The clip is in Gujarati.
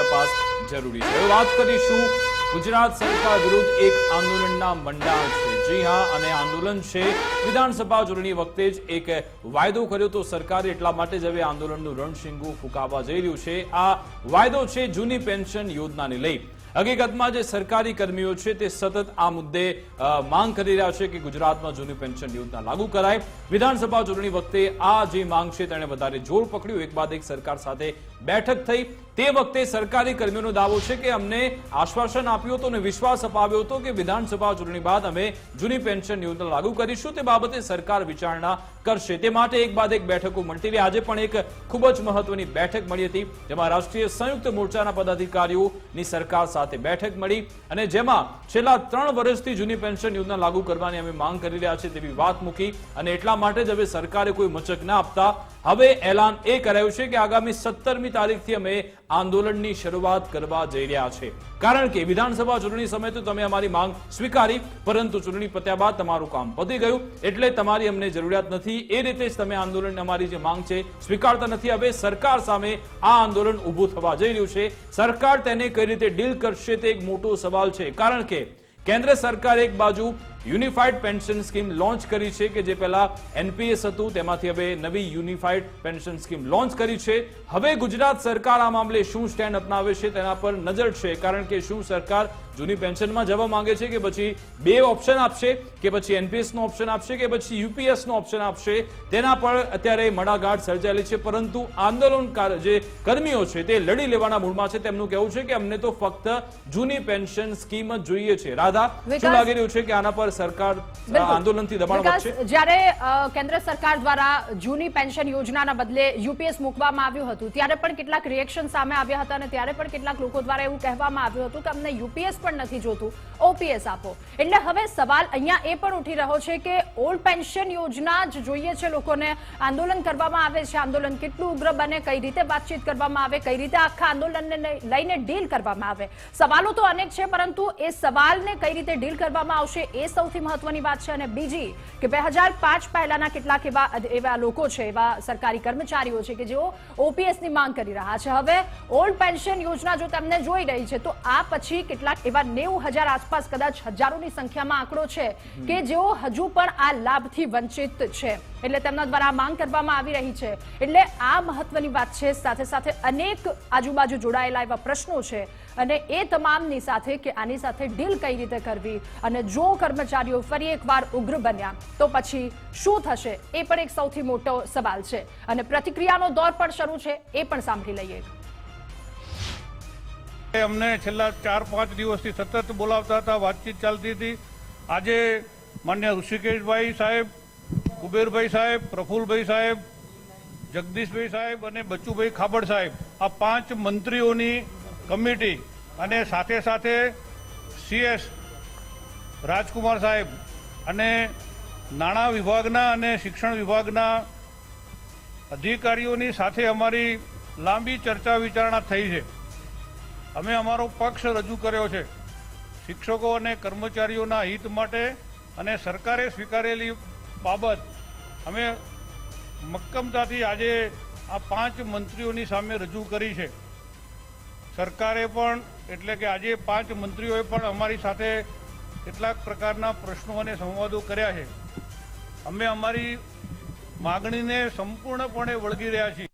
તપાસ જરૂરી છે. વાત કરીશું ગુજરાત સરકાર વિરુદ્ધ એક આંદોલનના મંડાણ છે. જી હા, અને આંદોલન છે. વિધાનસભા ચૂંટણી વખતે જ એક વાયદો કર્યો તો સરકારે એટલા માટે જ હવે આંદોલનનું રણશીંગું ફૂંકાવા જઈ રહ્યું છે. આ વાયદો છે જૂની પેન્શન યોજનાને લઈ. હકીકતમાં જે સરકારી કર્મીઓ છે તે સતત આ મુદ્દે માંગ કરી રહ્યા છે કે ગુજરાતમાં જૂની પેન્શન યોજના લાગુ કરાય. વિધાનસભા ચૂંટણી વખતે આ જે માંગ છે તેણે વધારે જોર પકડ્યું. એક બાદ એક સરકાર સાથે બેઠક થઈ. તે વખતે સરકારી કર્મીઓનો દાવો છે કે અમને આશ્વાસન આપ્યું હતું અને વિશ્વાસ અપાવ્યો હતો કે વિધાનસભા ચૂંટણી બાદ અમે જૂની પેન્શન યોજના લાગુ કરીશું. તે બાબતે સરકાર વિચારણા કરશે. તે માટે એક બાદ એક બેઠકો મળતી રહી. આજે પણ એક ખૂબ જ મહત્વની બેઠક મળી હતી, જેમાં રાષ્ટ્રીય સંયુક્ત મોરચાના પદાધિકારીઓની સરકાર સાથે બેઠક મળી અને જેમાં છેલ્લા ત્રણ વર્ષથી જૂની પેન્શન યોજના લાગુ કરવાની અમે માંગ કરી રહ્યા છીએ તેવી વાત મૂકી અને એટલા માટે જ હવે સરકારે કોઈ મચક ના આપતા. હવે એલાન એ કરાયું છે કે આગામી સત્તરમી તારીખથી અમે આંદોલનની શરૂઆત કરવા જઈ રહ્યા છે. કારણ કે વિધાનસભા ચૂંટણી સમયે તો તમે અમારી માંગ સ્વીકારી, પરંતુ ચૂંટણી પત્યા બાદ તમારું કામ પતી ગયું, એટલે તમારી અમને જરૂરિયાત નથી. એ રીતે જ તમે આંદોલન અમારી જે માંગ છે સ્વીકારતા નથી. હવે સરકાર સામે આ આંદોલન ઊભું થવા જઈ રહ્યું છે. સરકાર તેને કઈ રીતે ડીલ કરશે તે એક મોટો સવાલ છે. કારણ કે કેન્દ્ર સરકાર એક બાજુ યુનિફાઈડ પેન્શન સ્કીમ લોન્ચ કરી છે કે જે પહેલા એનપીએસ હતું તેમાંથી હવે નવી યુનિફાઈડ પેન્શન સ્કીમ લોન્ચ કરી છે. હવે ગુજરાત સરકાર આ મામલે શું સ્ટેન્ડ અપનાવે છે તેના પર નજર છે કારણ કે શું સરકાર જૂની પેન્શનમાં જવા માંગે છે કે પછી બે ઓપ્શન આપશે કે પછી એનપીએસ નો ઓપ્શન આપશે કે પછી યુપીએસ નો ઓપ્શન આપશે તેના પર અત્યારે મડાગાઠ સર્જાયેલી છે. પરંતુ આંદોલનકાર જે કર્મીઓ છે તે લડી લેવાના મૂળમાં છે. તેમનું કહેવું છે કે અમને તો ફક્ત જૂની પેન્શન સ્કીમ જ જોઈએ છે. રાધા શું લાગી રહ્યું છે કે આના પર સરકાર આંદોલનથી દબાણ વધશે? જ્યારે કેન્દ્ર સરકાર દ્વારા જૂની પેન્શન યોજનાના બદલે યુપીએસ મૂકવામાં આવ્યું હતું ત્યારે પણ કેટલાક રિએક્શન સામે આવ્યા હતા અને ત્યારે પણ કેટલાક લોકો દ્વારા એવું કહેવામાં આવ્યું હતું કે અમને યુપીએસ પણ નથી જોતું. ઓપીએસ આપો. એટલે હવે સવાલ અહીંયા એ પણ ઉઠી રહ્યો છે કે ઓલ્ડ પેન્શન યોજના જ જોઈએ છે લોકોને. આંદોલન કરવામાં આવે છે. આંદોલન કેટલું ઉગ્ર બને કઈ રીતે વાતચીત કરવામાં આવે કઈ રીતે આખા આંદોલનને લઈને ડીલ કરવામાં આવે? સવાલો તો અનેક છે પરંતુ એ સવાલને કઈ રીતે ડીલ કરવામાં આવશે એ સૌથી મહત્વની વાત છે અને બીજી કે બે હજાર પાંચ પહેલાના કેટલાક એવા એવા લોકો છે, એવા સરકારી કર્મચારીઓ છે કે જેઓ ઓપીએસની માંગ કરી રહ્યા છે. હવે ઓલ્ડ પેન્શન યોજના જો તમને જોઈ રહી છે, તો આ પછી કેટલાક એવા નેવું હજાર આસપાસ કદાચ હજારોની સંખ્યામાં આંકડો છે કે જેઓ હજુ પણ આ લાભથી વંચિત છે. એટલે તેમના દ્વારા માંગ કરવામાં આવી રહી છે. એટલે આ મહત્વની વાત છે, સાથે સાથે અનેક આજુબાજુ જોડાયેલા એવા પ્રશ્નો છે અને એ તમામની સાથે કે આની સાથે ડીલ કઈ રીતે કરવી અને જો કર્મચારીઓ ફરી એકવાર ઉગ્ર બન્યા, તો પછી શું થશે? એ પણ એક સૌથી મોટો સવાલ છે. અને પ્રતિક્રિયાનો દોર પણ શરૂ છે, એ પણ સાંભળી લઈએ. અમને છેલ્લા ચાર પાંચ દિવસથી સતત બોલાવતા હતા, વાતચીત ચાલતી હતી. આજે માન્ય ઋષિકેશભાઈ સાહેબ કુબેરભાઈ સાહેબ, પ્રફુલભાઈ સાહેબ, જગદીશભાઈ સાહેબ અને બચ્ચુભાઈ ખાબડ સાહેબ. આ પાંચ મંત્રીઓની કમિટી અને સાથે સાથે સીએસ રાજકુમાર સાહેબ અને નાણાં વિભાગના અને શિક્ષણ વિભાગના અધિકારીઓની સાથે અમારી લાંબી ચર્ચા વિચારણા થઈ છે. અમે અમારો પક્ષ રજૂ કર્યો છે. શિક્ષકો અને કર્મચારીઓના હિત માટે અને સરકારે સ્વીકારેલી બાબત અમે મક્કમતાથી આજે આ પાંચ મંત્રીઓની સામે રજૂ કરી છે. સરકારે પણ, એટલે કે આજે પાંચ મંત્રીઓએ પણ અમારી સાથે કેટલાક પ્રકારના પ્રશ્નો અને સંવાદો કર્યા છે. અમે અમારી માગણીને સંપૂર્ણપણે વળગી રહ્યા છીએ.